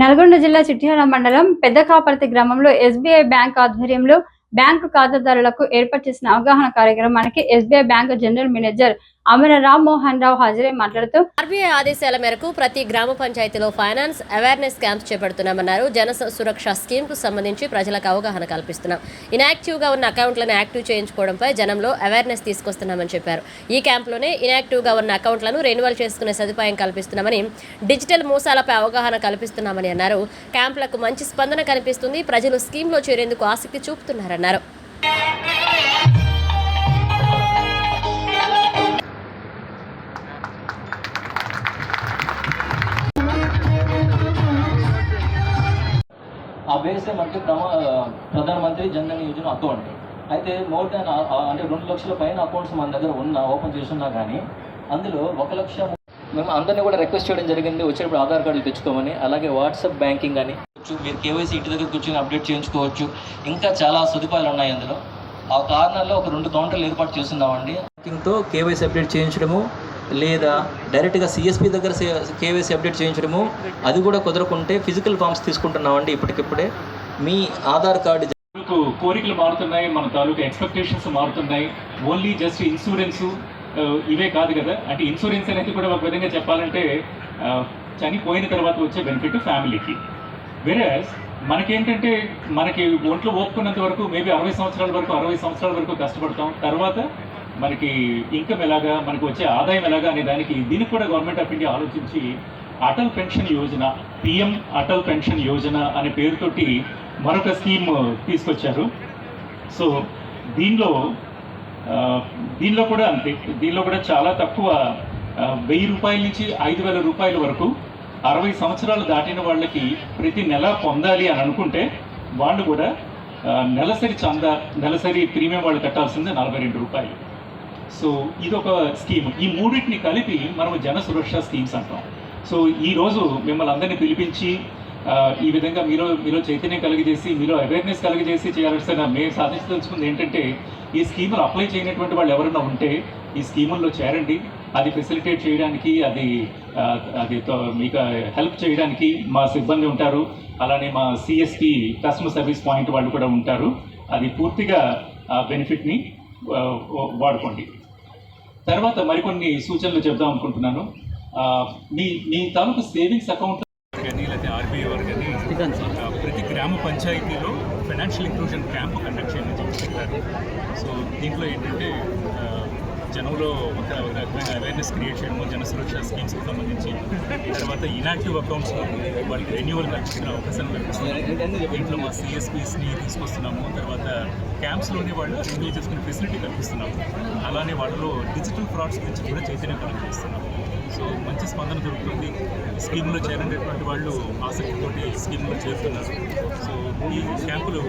నల్గొండ జిల్లా చిట్యాల మండలం పెద్దకాపర్తి గ్రామంలో ఎస్బీఐ బ్యాంక్ ఆధ్వర్యంలో బ్యాంకు ఖాతాదారులకు ఏర్పాటు చేసిన అవగాహన కార్యక్రమానికి SBI bank general manager Amara Ram Mohan Rao హాజరై మాట్లాడుతూ ఆర్బీఐ ఆదేశాల మేరకు ప్రతి గ్రామ పంచాయతీలో ఫైనాన్స్ అవేర్నెస్ క్యాంప్స్ చేపడుతున్నామన్నారు. జన సురక్ష స్కీమ్కు సంబంధించి ప్రజలకు అవగాహన కల్పిస్తున్నాం. ఇనాక్టివ్గా ఉన్న అకౌంట్లను యాక్టివ్ చేయించుకోవడంపై జనంలో అవేర్నెస్ తీసుకొస్తున్నామని చెప్పారు. ఈ క్యాంపులోనే ఇనాక్టివ్గా ఉన్న అకౌంట్లను రెన్యువల్ చేసుకునే సదుపాయం కల్పిస్తున్నామని డిజిటల్ మోసాలపై అవగాహన కల్పిస్తున్నామని అన్నారు. క్యాంపులకు మంచి స్పందన కనిపిస్తుంది. ప్రజలు స్కీమ్లో చేరేందుకు ఆసక్తి చూపుతున్నారన్నారు. ఆ బేసే మనకి ప్రమా ప్రధానమంత్రి జన్ధన్ యోజన అకౌంట్. అయితే మోర్ దాన్ అంటే రెండు లక్షల పైన అకౌంట్స్ మన దగ్గర ఉన్న ఓపెన్ చేస్తున్నా కానీ అందులో ఒక లక్ష మేము అందరినీ కూడా రిక్వెస్ట్ చేయడం జరిగింది. వచ్చేటప్పుడు ఆధార్ కార్డులు తెచ్చుకోమని అలాగే వాట్సాప్ బ్యాంకింగ్ అని. మీరు కేవైసీ ఇంటి దగ్గర కూర్చొని అప్డేట్ చేయించుకోవచ్చు. ఇంకా చాలా సదుపాయాలు ఉన్నాయి అందులో. ఆ కారణాల్లో ఒక రెండు కౌంటర్లు ఏర్పాటు చేస్తున్నామండి. బ్యాంకింగ్తో కేవైసీ అప్డేట్ చేయించడము లేదా డైరెక్ట్గా సిఎస్పి దగ్గర కేవైసీ అప్డేట్ చేయించడము అది కూడా కుదరకుంటే ఫిజికల్ ఫామ్స్ తీసుకుంటున్నామండి ఇప్పటికిప్పుడే. మీ ఆధార్ కార్డు కోరికలు మారుతున్నాయి మన తాలూకు ఎక్స్పెక్టేషన్స్ మారుతున్నాయి. ఓన్లీ జస్ట్ ఇన్సూరెన్స్ ఇవే కాదు కదా. అంటే ఇన్సూరెన్స్ అనేది కూడా ఒక విధంగా చెప్పాలంటే చనిపోయిన తర్వాత వచ్చే బెనిఫిట్ ఫ్యామిలీకి. వేరే మనకేంటంటే మనకి ఒంట్లో ఓపుకున్నంత వరకు మేబీ అరవై సంవత్సరాల వరకు అరవై సంవత్సరాల వరకు కష్టపడతాం. తర్వాత మనకి ఇన్కమ్ ఎలాగా మనకు వచ్చే ఆదాయం ఎలాగా అనే దానికి దీనికి కూడా గవర్నమెంట్ ఆఫ్ ఇండియా ఆలోచించి Atal pension Yojana PM Atal pension Yojana అనే పేరుతోటి మరొక స్కీమ్ తీసుకొచ్చారు. సో దీనిలో దీనిలో కూడా అంతే. దీనిలో కూడా చాలా తక్కువ వెయ్యి రూపాయల నుంచి ఐదు వేల రూపాయల వరకు అరవై సంవత్సరాలు దాటిన వాళ్ళకి ప్రతి నెల పొందాలి అని అనుకుంటే వాళ్ళు కూడా నెలసరి చందా నెలసరి ప్రీమియం వాళ్ళు కట్టాల్సిందే నలభై రెండు రూపాయలు. సో ఇది ఒక స్కీమ్ ఈ మూడింటిని కలిపి మనం జన సురక్ష స్కీమ్స్ అంటాం. సో ఈ రోజు మిమ్మల్ని అందరినీ పిలిపించి ఈ విధంగా మీలో మీలో చైతన్యం కలిగజేసి మీలో అవేర్నెస్ కలిగజేసి చేయాల్సిన మేము సాధించదలుచుకుంది ఏంటంటే ఈ స్కీములు అప్లై చేయనటువంటి వాళ్ళు ఎవరైనా ఉంటే ఈ స్కీముల్లో చేరండి. అది ఫెసిలిటేట్ చేయడానికి అది అది తో- మీకు హెల్ప్ చేయడానికి మా సిబ్బంది ఉంటారు. అలానే మా సిఎస్పి కస్టమర్ సర్వీస్ పాయింట్ వాళ్ళు కూడా ఉంటారు. అది పూర్తిగా ఆ బెనిఫిట్ని వాడుకోండి. తర్వాత మరికొన్ని సూచనలు చెప్దాం అనుకుంటున్నాను. మీ మీ తాలూకు సేవింగ్స్ అకౌంట్ కానీ లేకపోతే ఆర్బీఐ వారు కానీ ప్రతి గ్రామ పంచాయతీలో ఫైనాన్షియల్ ఇంక్లూజన్ క్యాంప్ కండక్ట్ చేయమని చెప్పారు సో దీంట్లో ఏంటంటే జనంలో ఒక రకమైన అవేర్నెస్ క్రియేట్ చేయడము జన సురక్ష స్కీమ్స్కి సంబంధించి తర్వాత ఇనాక్టివ్ అకౌంట్స్ వాళ్ళకి రెన్యువల్ కల్పించిన అవకాశాన్ని కల్పిస్తున్నాము దీంట్లో మా సిఎస్పీస్ని తీసుకొస్తున్నాము తర్వాత క్యాంప్స్లోనే వాళ్ళు రెన్యూ చేసుకునే ఫెసిలిటీ కల్పిస్తున్నాము. అలానే వాళ్ళలో డిజిటల్ ఫ్రాడ్స్ గురించి కూడా చైతన్యం కల్పిస్తున్నాము. సో మంచి స్పందన దొరుకుతుంది. స్కీమ్లో చేరినటువంటి వాళ్ళు ఆసక్తితోటి స్కీమ్లో చేరుతున్నారు సో ఈ క్యాంపులు